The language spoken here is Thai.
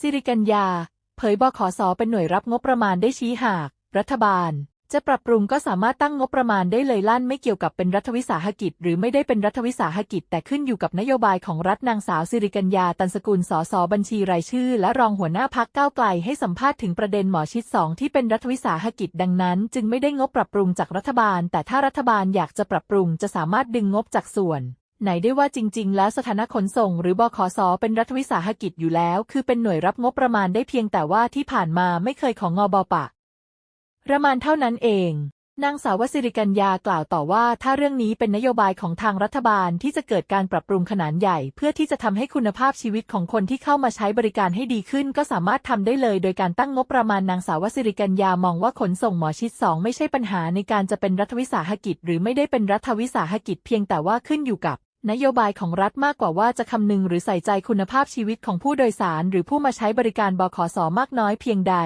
สิริกัญญา เผยบขสเป็นหน่วยรับงบประมาณได้ชี้หาก รัฐบาล จะปรับปรุงก็สามารถตั้งงบประมาณได้เลยลั่นไม่เกี่ยวกับเป็นรัฐวิสาหกิจ หรือไม่ได้เป็นรัฐวิสาหกิจ แต่ขึ้นอยู่กับนโยบายของรัฐนางสาวสิริกัญญาตันสกุลสสบัญชีรายชื่อ และรองหัวหน้าพักก้าวไกลให้สัมภาษณ์ถึงประเด็นหมอชิดสองที่เป็นรัฐวิสาหกิจดังนั้น จึงไม่ได้งบปรับปรุงจากรัฐบาล แต่ถ้ารัฐบาลอยากจะปรับปรุงจะสามารถดึงงบจากส่วน ไหนได้ว่าจริง ๆ แล้วสถานะขนส่ง หรือบขสเป็นรัฐวิสาหกิจอยู่แล้ว คือเป็นหน่วยรับงบประมาณได้เพียงแต่ว่าที่ผ่านมาไม่เคยของงบปะประมาณเท่านั้นเอง นางสาววสิริกัญญากล่าวต่อว่า ถ้าเรื่องนี้เป็นนโยบายของทางรัฐบาลที่จะเกิดการปรับปรุงขนาดใหญ่ เพื่อที่จะทำให้คุณภาพชีวิตของคนที่เข้ามาใช้บริการให้ดีขึ้น ก็สามารถทำได้เลย โดยการตั้งงบประมาณนางสาววสิริกัญญามองว่าขนส่งหมอชิดสองไม่ใช่ปัญหาในการจะเป็นรัฐวิสาหกิจ หรือไม่ได้เป็นรัฐวิสาหกิจเพียงแต่ว่าขึ้นอยู่กับ นโยบายของรัฐมากกว่าว่าจะคำนึงหรือใส่ใจคุณภาพชีวิตของผู้โดยสาร หรือผู้มาใช้บริการบขสมากน้อยเพียงใด